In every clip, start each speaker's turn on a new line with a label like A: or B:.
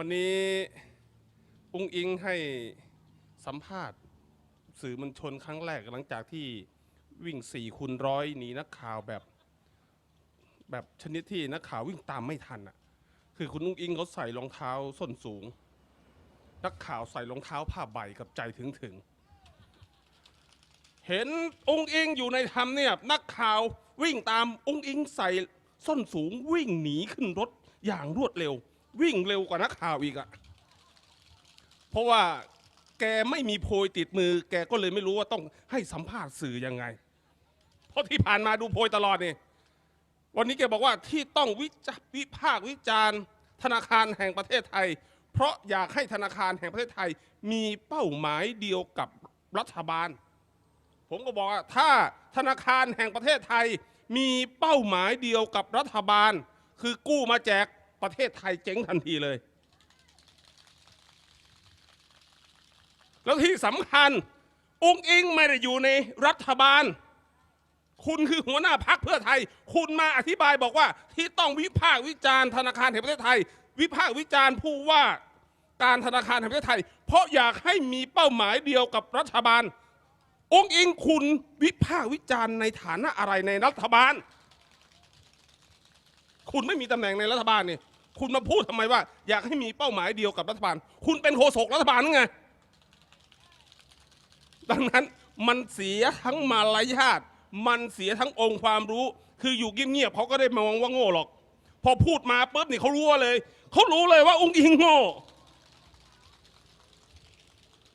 A: วันนี้อุ้งอิงให้สัมภาษณ์สื่อมวลชนครั้งแรกหลังจากที่วิ่งสี่คูณร้อยหนีนักข่าวแบบ แบบชนิดที่นักข่าววิ่งตามไม่ทันอะ คือคุณอุ้งอิงเขาใส่รองเท้าส้นสูง นักข่าวใส่รองเท้าผ้าใบกับใจถึงถึง เห็นองค์อิงอยู่ในธรรมเนี่ยบนักข่าววิ่งตามองค์อิงใส่ส้นสูงวิ่งหนีขึ้นรถอย่างรวดเร็ว วิ่งเร็วกว่านักข่าวอีกอะเพราะว่าแกไม่มีโพยติดมือ แกก็เลยไม่รู้ว่าต้องให้สัมภาษณ์สื่อยังไง เพราะที่ผ่านมาดูโพยตลอดนี่วันนี้แกบอกว่าที่ต้องวิจารวิพากษ์วิจารณ์ ธนาคารแห่งประเทศไทย เพราะอยากให้ธนาคารแห่งประเทศไทย มีเป้าหมายเดียวกับรัฐบาล ผมก็บอกว่าถ้าธนาคารแห่งประเทศไทย มีเป้าหมายเดียวกับรัฐบาล คือกู้มาแจก ประเทศไทยเจ๊งทันทีเลย แล้วที่สำคัญองค์อิงไม่ได้อยู่ในรัฐบาล คุณคือหัวหน้าพักเพื่อไทย คุณมาอธิบายบอกว่า ที่ต้องวิพากษ์วิจารณ์ธนาคารแห่งประเทศไทย วิพากษ์วิจารณ์ผู้ว่าการธนาคารแห่งประเทศไทย เพราะอยากให้มีเป้าหมายเดียวกับรัฐบาล องค์อิงคุณวิพากษ์วิจารณ์ในฐานะอะไรในรัฐบาล คุณไม่มีตำแหน่งในรัฐบาลนี่คุณมาพูดทำไมว่า อยากให้มีเป้าหมายเดียวกับรัฐบาล คุณเป็นโฆษกรัฐบาลนั่นไงดังนั้นมันเสียทั้งมารยาทมันเสียทั้งองค์ความรู้ คืออยู่เงียบๆเขาก็ได้มองว่าโง่หรอก พอพูดมาปุ๊บนี่เขารู้เลยเขารู้เลยว่าองค์อิงโง่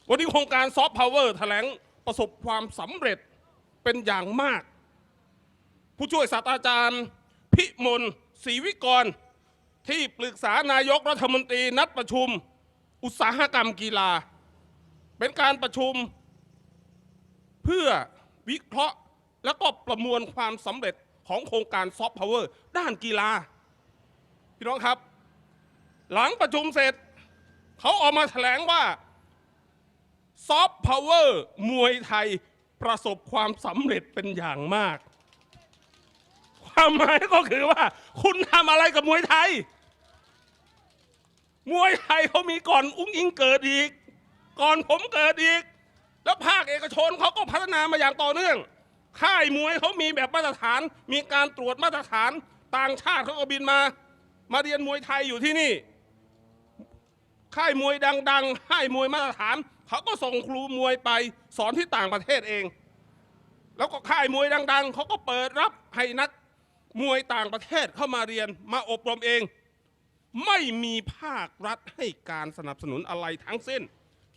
A: วันนี้โครงการซอฟต์พาวเวอร์แถลงประสบความสำเร็จเป็นอย่างมาก ผู้ช่วยศาสตราจารย์ พิมล ศรีวิกร ที่ปรึกษานายกรัฐมนตรีนัดประชุม อุตสาหกรรมกีฬา เป็นการประชุม เพื่อวิเคราะห์แล้วก็ประมวลความสำเร็จของโครงการซอฟต์พาวเวอร์ด้านกีฬา พี่น้องครับ หลังประชุมเสร็จ เขาออกมาแถลงว่าซอฟต์พาวเวอร์มวยไทยประสบความสำเร็จเป็นอย่างมาก ความหมายก็คือว่า คุณทำอะไรกับมวยไทย มวยไทยเขามีก่อนอุ้งอิงเกิดอีก ก่อนผมเกิดอีก แล้วภาคเอกชนเขาก็พัฒนามาอย่างต่อเนื่อง ค่ายมวยเขามีแบบมาตรฐาน มีการตรวจมาตรฐานต่างชาติเขาก็บินมา มาเรียนมวยไทยอยู่ที่นี่ ค่ายมวยดังๆค่ายมวยมาตรฐานเขาก็ส่งครูมวยไปสอนที่ต่างประเทศเองแล้วก็ค่ายมวยดัง ๆ เขาก็เปิดรับให้นัก มวยต่างประเทศเข้ามาเรียนมาอบรมเอง ไม่มีภาครัฐให้การสนับสนุนอะไรทั้งสิ้น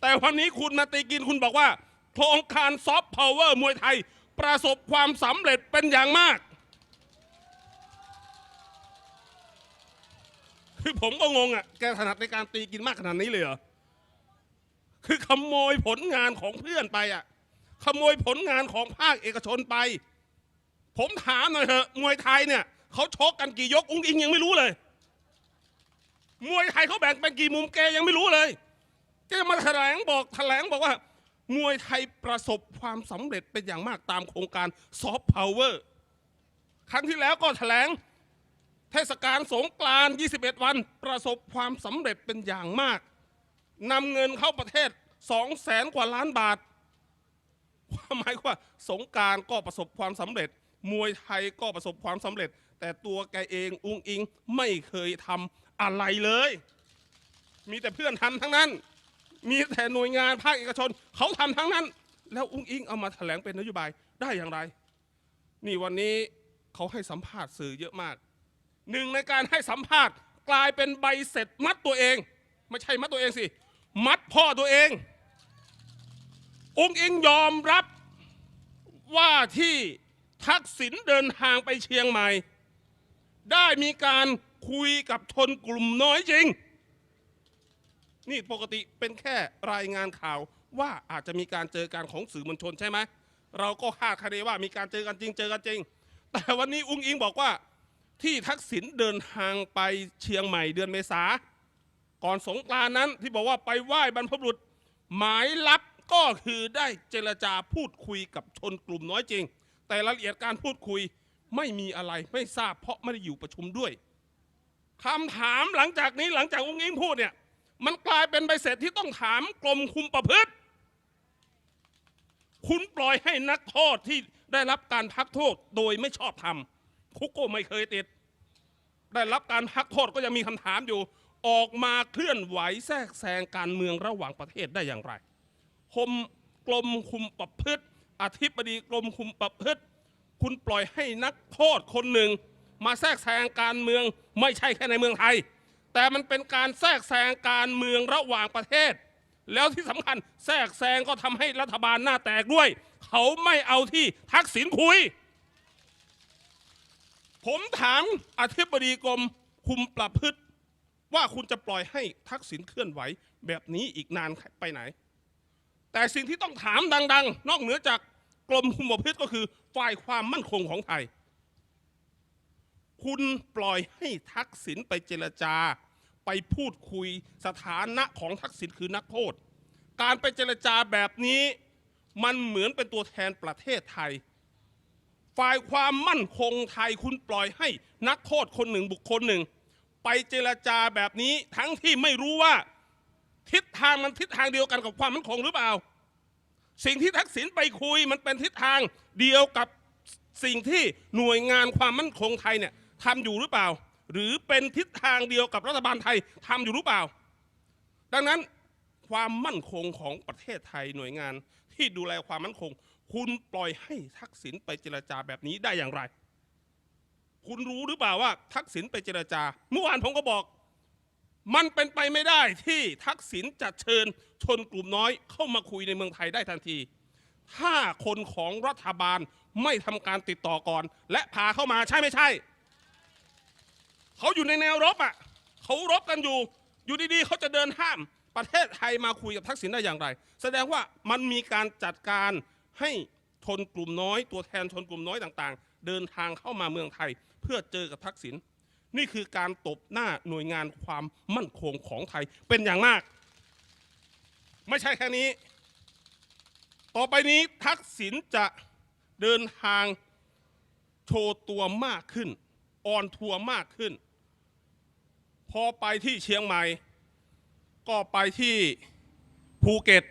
A: แต่วันนี้คุณมาตีกินคุณบอกว่า โครงการซอฟต์พาวเวอร์มวยไทย ประสบความสำเร็จเป็นอย่างมาก คือผมก็งงอะ แกถนัดในการตีกินมากขนาดนี้เลยเหรอ คือขโมยผลงานของเพื่อนไปอะ ขโมยผลงานของภาคเอกชนไป ผมถามหน่อยเถอะมวยไทยเนี่ยเขาชกกันกี่ยกอุ้งอิงยังไม่รู้เลย มวยไทยเขาแบ่งเป็นกี่มุมแกยังไม่รู้เลยแกมาแถลงบอกแถลงบอกว่า มวยไทยประสบความสำเร็จเป็นอย่างมากตามโครงการซอฟต์พาวเวอร์ครั้งที่แล้วก็แถลงเทศกาลสงกรานต์21 วัน ประสบความสำเร็จเป็นอย่างมากนำเงินเข้าประเทศ2แสนกว่าล้านบาทความหมายว่าสงกรารก็ประสบความสำเร็จ มวยไทยก็ประสบความสำเร็จ แต่ตัวแกเองอุ้งอิงไม่เคยทำอะไรเลย มีแต่เพื่อนทำทั้งนั้น มีแต่หน่วยงานภาคเอกชนเขาทำทั้งนั้น แล้วอุ้งอิงเอามาแถลงเป็นนโยบายได้อย่างไร นี่วันนี้เขาให้สัมภาษณ์สื่อเยอะมาก หนึ่งในการให้สัมภาษณ์กลายเป็นใบเสร็จมัดตัวเอง ไม่ใช่มัดตัวเองสิ มัดพ่อตัวเอง องค์อิงยอมรับว่าที่ ทักษิณเดินทางไปเชียงใหม่ ได้มีการคุยกับชนกลุ่มน้อยจริง นี่ปกติเป็นแค่รายงานข่าวว่าอาจจะมีการเจอกันของสื่อมวลชนใช่ไหม เราก็คาดคะเนว่ามีการเจอกันจริงเจอกันจริง แต่วันนี้อุ้งอิงบอกว่าที่ทักษิณเดินทางไปเชียงใหม่เดือนเมษา ก่อนสงกรานนั้นที่บอกว่าไปไหว้บรรพบุรุษ หมายลับก็คือได้เจรจาพูดคุยกับชนกลุ่มน้อยจริง แต่รายละเอียดการพูดคุยไม่มีอะไรไม่ทราบเพราะไม่ได้อยู่ประชุมด้วยคำถามหลังจากนี้หลังจากอุ้งอิงพูดเนี่ย มันกลายเป็นใบเสร็จที่ต้องถามกรมคุมประพฤติ คุณปล่อยให้นักโทษที่ได้รับการพักโทษโดยไม่ชอบธรรมคุกก็ไม่เคยติด ได้รับการพักโทษก็ยังมีคำถามอยู่ ออกมาเคลื่อนไหวแทรกแซงการเมืองระหว่างประเทศได้อย่างไรคมกรมคุมประพฤติ อธิบดีกรมคุมประพฤติ คุณปล่อยให้นักโทษคนหนึ่ง มาแทรกแซงการเมืองไม่ใช่แค่ในเมืองไทย แต่มันเป็นการแทรกแซงการเมืองระหว่างประเทศ แล้วที่สำคัญแทรกแซงก็ทำให้รัฐบาลหน้าแตกด้วย เขาไม่เอาที่ทักษิณคุย ผมถามอธิบดีกรมคุมประพฤติ ว่าคุณจะปล่อยให้ทักษิณเคลื่อนไหว แบบนี้อีกนานไปไหน แต่สิ่งที่ต้องถามดัง ๆ นอกเหนือจากกรมคุมประพฤติก็คือฝ่ายความมั่นคงของไทย คุณปล่อยให้ทักษิณไปเจรจา ไปพูดคุยสถานะของทักษิณคือนักโทษ การไปเจรจาแบบนี้มันเหมือนเป็นตัวแทนประเทศไทย ฝ่ายความมั่นคงไทยคุณปล่อยให้นักโทษคนหนึ่งบุคคลหนึ่ง ไปเจรจาแบบนี้ทั้งที่ไม่รู้ว่า ทิศทางมันทิศทางเดียวกันกับความมั่นคงหรือเปล่า สิ่งที่ทักษิณไปคุยมันเป็นทิศทางเดียวกับสิ่งที่หน่วยงานความมั่นคงไทยเนี่ยทำอยู่หรือเปล่า หรือเป็นทิศทางเดียวกับรัฐบาลไทยทำอยู่หรือเปล่า ดังนั้นความมั่นคงของประเทศไทยหน่วยงานที่ดูแลความมั่นคง คุณปล่อยให้ทักษิณไปเจรจาแบบนี้ได้อย่างไร คุณรู้หรือเปล่าว่าทักษิณไปเจรจา เมื่อวานผมก็บอก มันเป็นไปไม่ได้ที่ทักษิณจะเชิญชนกลุ่มน้อยเข้ามาคุยในเมืองไทยได้ทันที ถ้าคนของรัฐบาลไม่ทำการติดต่อก่อน และพาเข้ามาใช่ไม่ใช่ เขาอยู่ในแนวรบอะเขารบกันอยู่ อยู่ดีๆ เขาจะเดินห้ามประเทศไทยมาคุยกับทักษิณได้อย่างไร แสดงว่ามันมีการจัดการให้ชนกลุ่มน้อย ตัวแทนชนกลุ่มน้อยต่างๆ เดินทางเข้ามาเมืองไทย เพื่อเจอกับทักษิณ นี่คือการตบหน้าหน่วยงานความมั่นคงของไทยเป็นอย่างมาก ไม่ใช่แค่นี้ ต่อไปนี้ทักษิณจะเดินทางโชว์ตัวมากขึ้น ออนทัวร์มากขึ้น พอไปที่เชียงใหม่ ก็ไปที่ภูเก็ต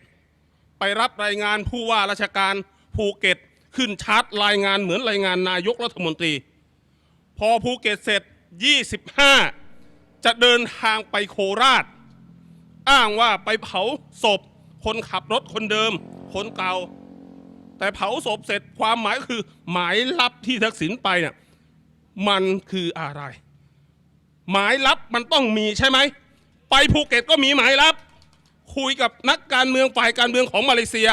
A: ไปรับรายงานผู้ว่าราชการภูเก็ตขึ้นชาร์ตรายงานเหมือนรายงานนายกรัฐมนตรี พอภูเก็ตเสร็จ 25 จะเดินทางไปโคราช อ้างว่าไปเผาศพ คนขับรถคนเดิม คนเก่า แต่เผาศพเสร็จความหมายคือ หมายลับที่ทักษิณไปเนี่ยมันคืออะไร หมายลับมันต้องมีใช่ไหม ไปภูเก็ตก็มีหมายลับ คุยกับนักการเมืองฝ่ายการเมืองของมาเลเซีย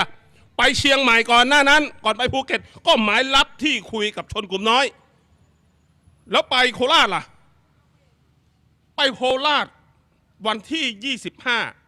A: ไปเชียงใหม่ก่อนหน้านั้น ก่อนไปภูเก็ต ก็หมายลับที่คุยกับชนกลุ่มน้อย แล้วไปโคราชล่ะ ไปโคราชวันที่25